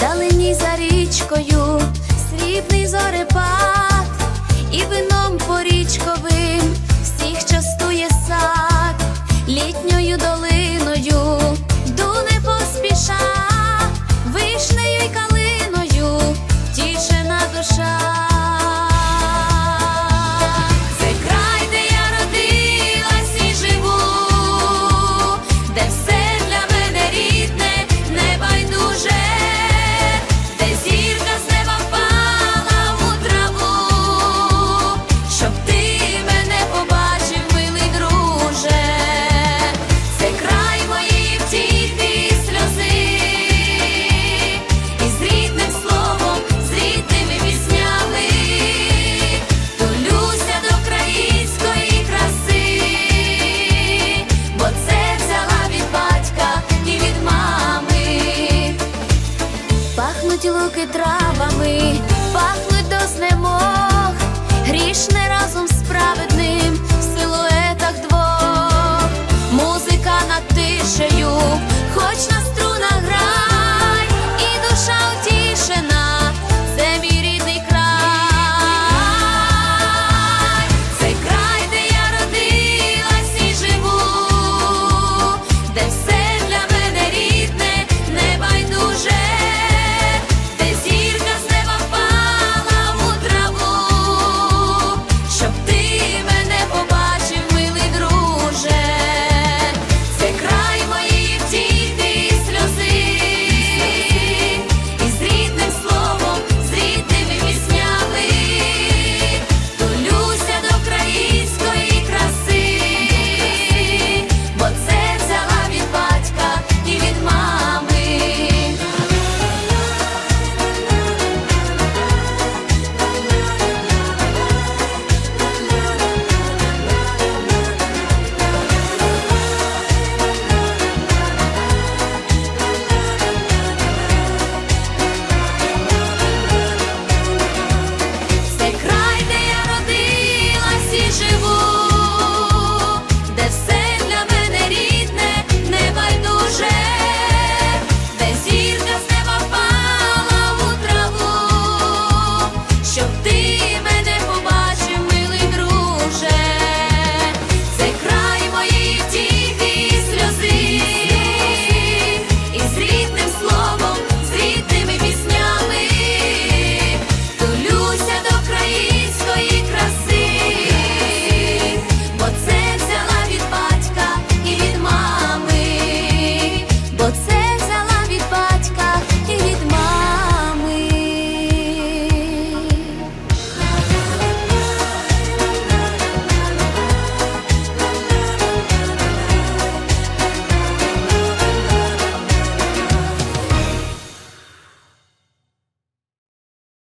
вдалині за річкою, срібний зорепад і вином порічковий. запахи травами, пахнуть до знемог, грішне разом з праведним силует.